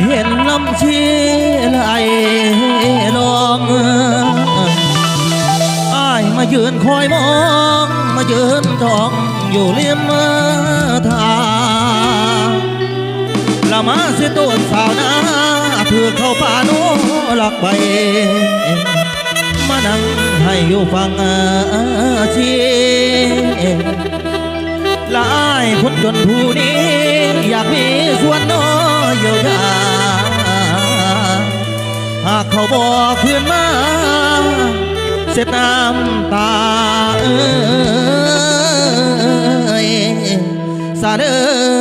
เห็นลำชีไหลลงอ้ายมายืนคอยมอง มายืนจ้องอยู่เลียมทางละมาสิตัวสาวนาเพื่อเข้าป่าโนหลักใบมานั่งให้อยู่ฟังชีลายคนจนผู้นี้ อยากมีส่วนน้ เขาบอกคืนมาเสร็จน้ำตาเอ้ยสาเด้อ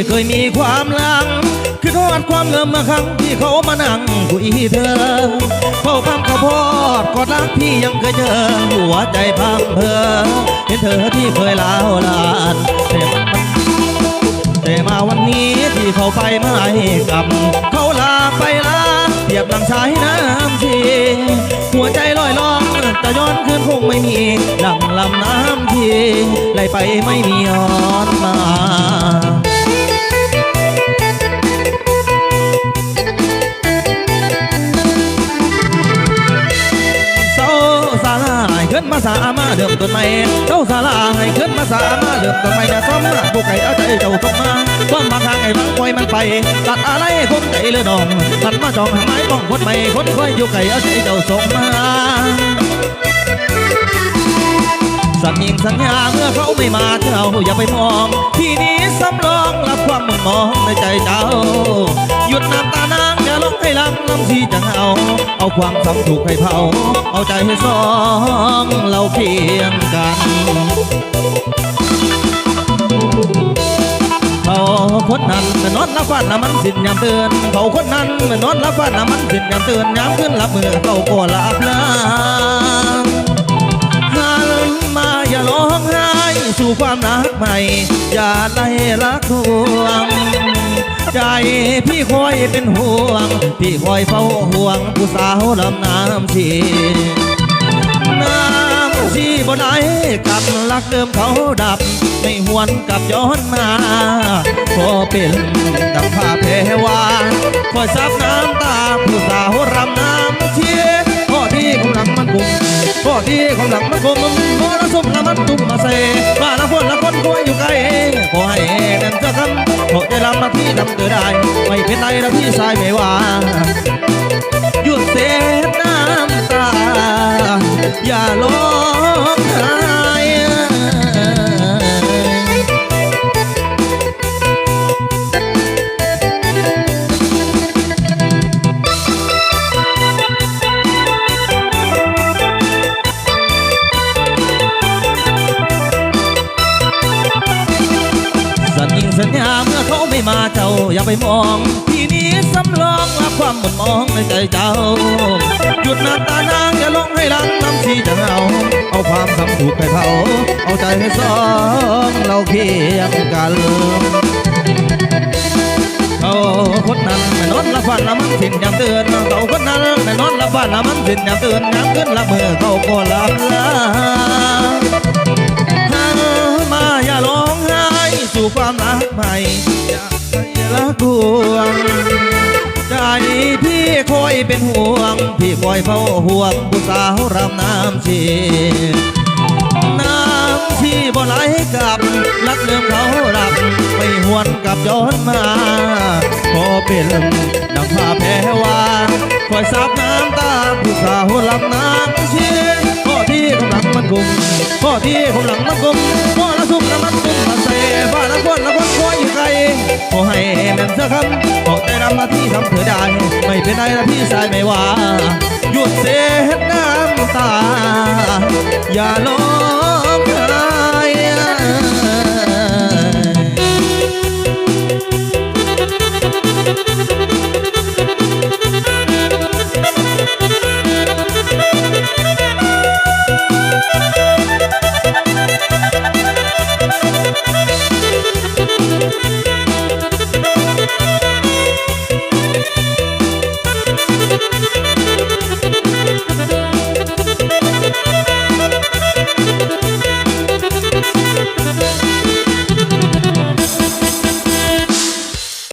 ที่เคยมีความลัง คือทอดความเงิมมาครั้งที่เขามานั่งคุยเธอเข้าคำเขาพอดกอดรักพี่ยังเคยเจอหัวใจพังเพอเห็นเธอที่เคยลาวลานแต่มันแต่มาวันนี้ที่เขาไปไม่กลับ เขาลาไปลาเปรียบดังชายน้ำชีหัวใจลอยลองจะย้อนคืนคงไม่มีดังลำน้ำทีไหลไปไม่มีย้อนมา สามาเดิมต้นไม้เศร้าสาลาให้ขึ้นมาสามาเดิมต้นไม้นะซ้อมมาผู้ไก่เอาใจเจ้าส่งมาความมาทางไอ้บางคอยมันไปตัดอะไรคงใจเลือดองมันมาจองหาไม้ป้องคนใหม่คนคอยอยู่ไก่เอาใจเจ้าส่งมาสัญญิงสัญญาเมื่อเขาไม่มาเจ้าอย่าไปมอง ที่นี้สำรองรับความมึนมองในใจเจ้า หยุดน้ำตานางอย่า ลงให้ลังน้ำที่จะเอา เอาความสำถูกให้เผา เอาใจให้สองเราเคียงกันเขาคนนั้นมันนอนรับฟันนะมันสิ้นยามเตือนเขาคนนั้นมันนอนรับฟันนะมันสิ้นยามเตือนยามขึ้นรับมือเขาก็ลับลาหันมาอย่าร้องไห้สู่ความรักใหม่ อย่าได้รักทวง ใจพี่คอยเป็นห่วง พี่คอยเฝ้าห่วง ผู้สาวลำน้ำชีน้ำชีบ่ได้กับรักเดิมเขาดับไม่หวนกลับย้อนมาขอเป็นดังผ้าเพวาคอยซับน้ำตา ผู้สาวรำน้ำเชียข้อดีของหลังมันกุมข้อดีของหลังมันคมมรสุมละมันตุ้มมาเซว่าละคนละคนคอยอยู่ไกลขอให้แน่นจะค ได้ลำมาพี่ลำเกิดได้ ไม่เป็นไรนะพี่ชายไม่ว่าหยุดเสียน้ำตา อย่าล้อง มาเจ้าอย่าไปมอง ที่นี้สำรองรับความหมดมองในใจเจ้า หยุดน้ำตานางอย่าลงให้หลังน้ำชีจะเอา เอาความสำถูกไปเผา เอาใจให้สองเราเคียงกันเขาคนนั้นไม่นอนละฟันละมันสิ้นยามเตือนเขาคนนั้นไม่นอนละฟันละมันสิ้นยามเตือนยามขึ้นละเมื่อเขาก็ลับลา สู่ความรักใหม่ละกวงใจพี่คอยเป็นห่วง พี่คอยเฝ้าห่วงผู้สาวรำน้ำชีน้ำชีบ่ไหลกลับรักเดิมเขาดับไม่หวนกลับย้อนมาขอเป็นดังผ้าแพรวาคอยซับน้ำตาผู้สาวรำน้ำชีข้อที่กำลังมันกุม พ่อที่ผมหลังมันกลมพ่อละสุกระมันกุมมาเซ่บ้านละคนละคนคอยอยู่ไกลขอให้แม่นเสื้อคำขอใจนำมาที่ทำเธอได้ ไม่เป็นไรนะพี่ชายไม่ว่าหยุดเสียน้ำตา อย่าร้อ